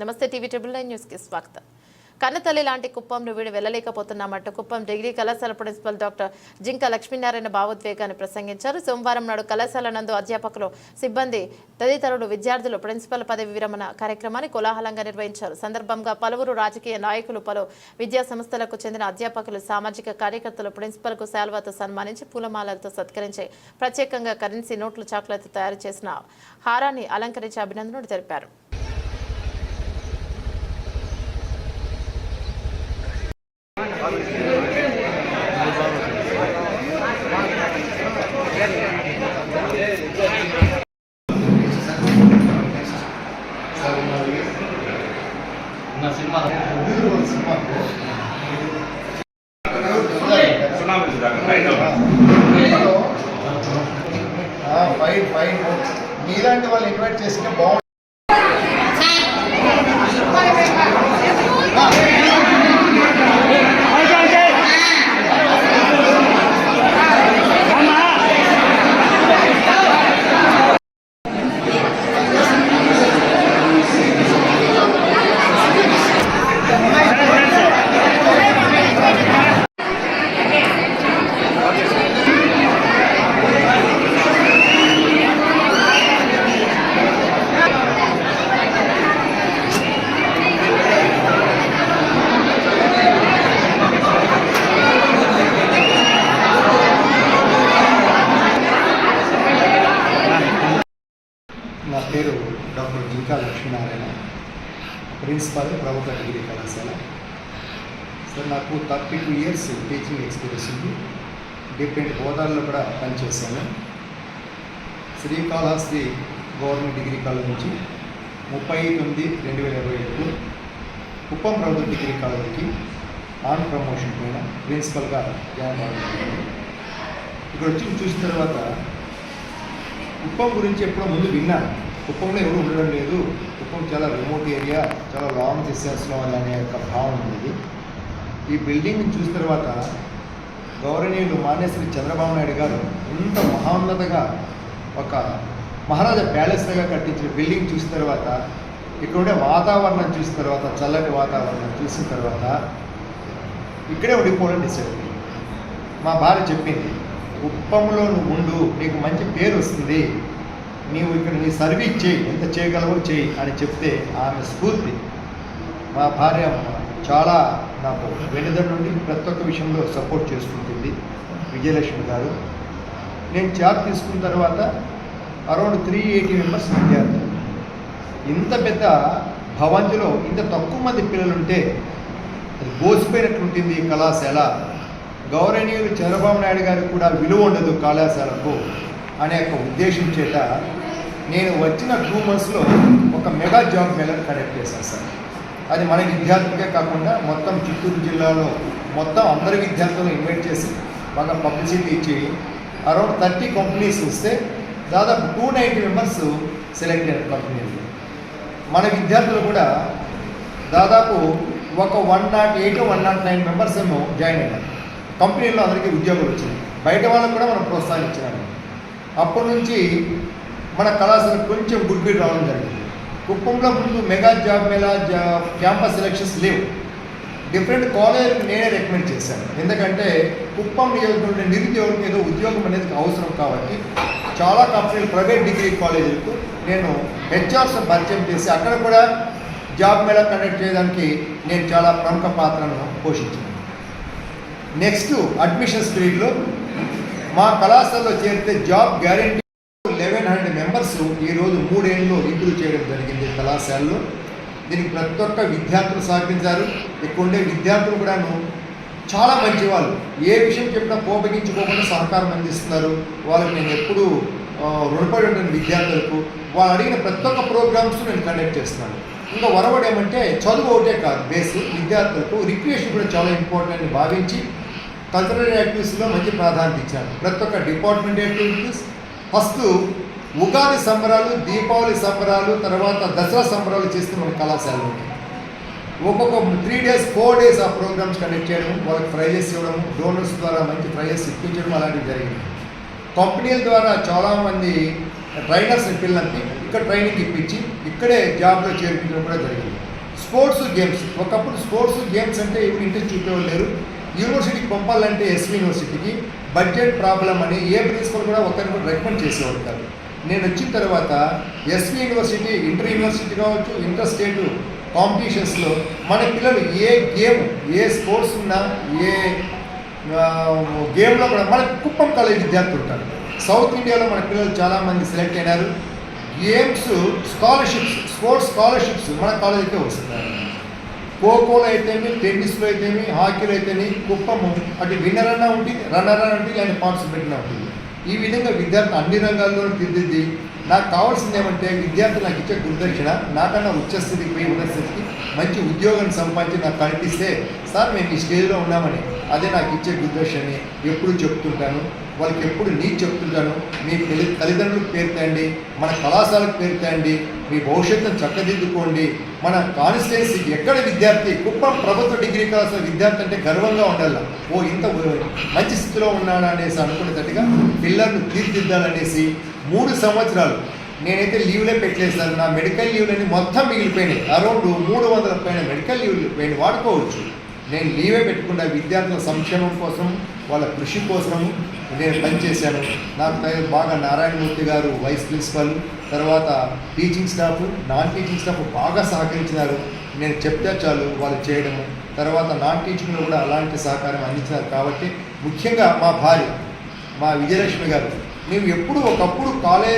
నమస్తే TV triple nine న్యూస్కి స్వాగతం. కన్నతల్లి లాంటి కుప్పంను వీడు వెళ్ళలేకపోతున్నామంటూ కుప్పం డిగ్రీ కళాశాల ప్రిన్సిపల్ డాక్టర్ జింక లక్ష్మీనారాయణ భావోద్వేగాన్ని ప్రసంగించారు. సోమవారం నాడు కళాశాల నందు అధ్యాపకులు సిబ్బంది తదితరులు విద్యార్థులు ప్రిన్సిపల్ పదవి విరమణ కార్యక్రమాన్ని కోలాహలంగా నిర్వహించారు. సందర్భంగా పలువురు రాజకీయ నాయకులు పలు విద్యా సంస్థలకు చెందిన అధ్యాపకులు సామాజిక కార్యకర్తలు ప్రిన్సిపల్కు శాల్వాతో సన్మానించి పూలమాలలతో సత్కరించి ప్రత్యేకంగా కరెన్సీ నోట్ల చాక్లెట్ తయారు చేసిన హారాన్ని అలంకరించి అభినందనలు తెలిపారు. Fine fine. మీలాంటి వాళ్ళు ఇన్వైట్ చేస్తే బాగుంటుంది. నా పేరు డాక్టర్ జింకా లక్ష్మీనారాయణ ప్రిన్సిపాల్ ప్రభుత్వ డిగ్రీ కళాశాల. సార్ నాకు thirty two years teaching experience ఉంది. డిఫరెంట్ హోదాల్లో కూడా పనిచేశాను. శ్రీకాళహస్తి గవర్నమెంట్ డిగ్రీ కాలేజ్ నుంచి ముప్పై తొమ్మిది రెండు వేల ఇరవై ఐదులో కుప్పం ప్రభుత్వ డిగ్రీ కాలేజీకి ఆన్ ప్రమోషన్ పైన ప్రిన్సిపల్గా జాయిన్ ఇక్కడ వచ్చి చూసిన తర్వాత కుప్పం గురించి ఎప్పుడో ముందు విన్నాను. కుప్పంలో ఎవరు ఉండడం లేదు. కుప్పం చాలా రిమోట్ ఏరియా చాలా లాంగ్ డిస్టెన్స్లో అనే యొక్క భావన ఉంది. ఈ బిల్డింగ్ చూసిన తర్వాత గౌరవనీయులు మానేశ్వరి చంద్రబాబు నాయుడు గారు ఇంత మహోన్నతగా ఒక మహారాజా ప్యాలెస్గా కట్టించిన బిల్డింగ్ చూసిన తర్వాత ఇక్కడ ఉండే వాతావరణం చూసిన తర్వాత చల్లటి వాతావరణం చూసిన తర్వాత ఇక్కడే ఉండిపోవడం డిసైడ్ మా భార్య చెప్పింది కుప్పంలో నువ్వు ఉండు నీకు మంచి పేరు వస్తుంది. నీవు ఇక్కడ నీ సర్వీస్ చేయి ఎంత చేయగలవో చేయి అని చెప్తే ఆమె స్ఫూర్తి. మా భార్య చాలా నాకు వెనుదల నుండి ప్రతి ఒక్క విషయంలో సపోర్ట్ చేసుకుంటుంది విజయలక్ష్మి గారు. నేను జాబ్ తీసుకున్న తర్వాత అరౌండ్ త్రీ ఎయిటీ మెంబర్స్ విద్యార్థులు ఇంత పెద్ద భవంతిలో ఇంత తక్కువ మంది పిల్లలుంటే అది బోసిపోయినట్లుంటుంది ఈ కళాశాల. గౌరవనీయులు చంద్రబాబు నాయుడు గారికి కూడా విలువ ఉండదు కళాశాలకు. అనే ఒక ఉద్దేశం చేత నేను వచ్చిన టూ మంత్స్లో ఒక మెగా జాబ్ మేళను కండక్ట్ చేశాను సార్. అది మన విద్యార్థులకే కాకుండా మొత్తం చిత్తూరు జిల్లాలో మొత్తం అందరి విద్యార్థులను ఇన్వైట్ చేసి బాగా పబ్లిసిటీ ఇచ్చి అరౌండ్ థర్టీ కంపెనీస్ వస్తే దాదాపు టూ నైంటీ మెంబర్స్ సెలెక్ట్ అయిన కంపెనీలు మన విద్యార్థులు కూడా దాదాపు ఒక one not eight one not nine members ఏమో జాయిన్ అయ్యారు కంపెనీలో అందరికీ ఉద్యోగాలు వచ్చినాయి. బయట వాళ్ళకు కూడా మనం ప్రోత్సహించినాము అప్పటి నుంచి మన కళాశాల కొంచెం గుడ్ బిల్ రావడం జరిగింది. కుప్పంలో ముందు మెగా జాబ్ మేళా జా క్యాంపస్ సెలక్షన్స్ లేవు. డిఫరెంట్ కాలేజ్ నేనే రికమెండ్ చేశాను. ఎందుకంటే కుప్పం నియోజకవర్గం నిరుద్యోగులకు ఏదో ఉద్యోగం అనేది అవసరం కాబట్టి చాలా కంపెనీలు ప్రైవేట్ డిగ్రీ కాలేజీలకు నేను హెచ్ఆర్స్ పరిచయం చేసి అక్కడ కూడా జాబ్ మేళా కండక్ట్ చేయడానికి నేను చాలా ప్రముఖ పాత్రను పోషించాను. నెక్స్ట్ అడ్మిషన్ పీరియడ్లో మా కళాశాలలో చేరితే job guarantee eleven hundred members ఈరోజు మూడేళ్ళు ఇంప్రూవ్ చేయడం జరిగింది కళాశాలలో. దీనికి ప్రతి ఒక్క విద్యార్థులు సహకరించారు. ఇక్కడ ఉండే విద్యార్థులు కూడాను చాలా మంచి వాళ్ళు ఏ విషయం చెప్పినా కోపగించుకోకుండా సహకారం అందిస్తున్నారు. వాళ్ళకి నేను ఎప్పుడూ రుణపడి ఉంటాను విద్యార్థులకు. వాళ్ళు అడిగిన ప్రతి ఒక్క ప్రోగ్రామ్స్ నేను కండక్ట్ చేస్తున్నాను. ఇంకా వరవడేమంటే చదువు ఒకటే కాదు బేస్. విద్యార్థులకు రిక్రియేషన్ కూడా చాలా ఇంపార్టెంట్ అని భావించి కల్చరల్ యాక్టివిటీస్లో మంచి ప్రాధాన్యత ఇచ్చారు. ప్రతి ఒక్క డిపార్ట్మెంట్ యాక్టివిటీస్ ఫస్ట్ ఉగాది సంబరాలు దీపావళి సంబరాలు తర్వాత దసరా సంబరాలు చేస్తే మన కళాశాలలో ఒక్కొక్క త్రీ డేస్ ఫోర్ డేస్ ఆ ప్రోగ్రామ్స్ కండక్ట్ చేయడం వాళ్ళకి ప్రైజెస్ ఇవ్వడం డోనర్స్ ద్వారా మంచి ప్రైజెస్ ఇప్పించడం అలాంటివి జరిగింది. కంపెనీల ద్వారా చాలామంది ట్రైనర్స్ పిల్లల్ని ఇక్కడ ట్రైనింగ్ ఇప్పించి ఇక్కడే జాబ్లో చేర్పించడం కూడా జరిగింది. స్పోర్ట్స్ గేమ్స్ ఒకప్పుడు స్పోర్ట్స్ గేమ్స్ అంటే ఇప్పుడు ఇంటికి చూపేవాళ్ళు లేరు. యూనివర్సిటీకి పంపాలంటే ఎస్వి యూనివర్సిటీకి బడ్జెట్ ప్రాబ్లం అని ఏ ప్రిన్సిపల్ కూడా ఒకరిని కూడా రికమెండ్ చేసేవాడు కాదు. నేను వచ్చిన తర్వాత ఎస్వి యూనివర్సిటీ ఇంటర్ యూనివర్సిటీ కావచ్చు ఇంటర్ స్టేట్ కాంపిటీషన్స్లో మన పిల్లలు ఏ గేమ్ ఏ స్పోర్ట్స్ ఉన్నా ఏ గేమ్లో కూడా మన కుప్పం కాలేజ్ విద్యార్థులు ఉంటారు. సౌత్ ఇండియాలో మన పిల్లలు చాలామంది సెలెక్ట్ అయినారు. గేమ్స్ స్కాలర్షిప్స్ స్పోర్ట్స్ స్కాలర్షిప్స్ మన కాలేజీకే వస్తున్నారు ఖోఖోలో అయితేమి టెన్నిస్లో అయితేమి హాకీలో అయితేమి కుప్పము అటు విన్నర్ అన్నా ఉంటుంది రన్నర్ అన్నా ఉంటుంది అండ్ పార్టిసిపేట్ అన్నా ఉంటుంది ఈ విధంగా విద్యార్థి అన్ని రంగాల్లోనూ తీర్చిదిద్ది నాకు కావాల్సింది ఏమంటే విద్యార్థి నాకు ఇచ్చే గురుదక్షిణ నాకన్నా ఉచ్చస్థితికి పోయి ఉన్నస్థితికి మంచి ఉద్యోగాన్ని సంపాదించి నాకు కనిపిస్తే సార్ మేము ఈ స్టేజ్లో ఉన్నామని. అదే నాకు ఇచ్చే గురుదక్షిణని ఎప్పుడు చెప్తుంటాను. వాళ్ళకి ఎప్పుడు నీ చెప్తుంటాను. మీ తల్లి తల్లిదండ్రులకు పేరుతాయండి మన కళాశాలకు పేరుతాయండి. మీ భవిష్యత్తును చక్కదిద్దుకోండి. మన కాన్స్టిట్యున్సీ ఎక్కడ విద్యార్థి? కుప్పం ప్రభుత్వ డిగ్రీ కళాశాల విద్యార్థి అంటే గర్వంగా ఉండాలి? ఓ ఇంత మంచి స్థితిలో ఉన్నాడా అనేసి అనుకునేటట్టుగా పిల్లలను తీర్చిదిద్దాలనేసి మూడు సంవత్సరాలు నేనైతే లీవ్లే పెట్టలేసాను నా మెడికల్ లీవ్లన్నీ మొత్తం మిగిలిపోయినాయి. అరౌండ్ మూడు వందల పైన మెడికల్ లీవ్లు పోయిన వాడుకోవచ్చు. నేను లీవే పెట్టకుండా విద్యార్థుల సంక్షేమం కోసం వాళ్ళ కృషి కోసం నేను పనిచేశాను నాకు బాగా నారాయణమూర్తి గారు వైస్ ప్రిన్సిపల్ తర్వాత teaching staff non teaching staff బాగా సహకరించినారు. నేను చెప్తే చాలు వాళ్ళు చేయడము. తర్వాత నాన్ టీచింగ్లో కూడా అలాంటి సహకారం అందించినారు కాబట్టి ముఖ్యంగా మా భార్య మా విజయలక్ష్మి గారు మేము ఎప్పుడు ఒకప్పుడు కాలేజ్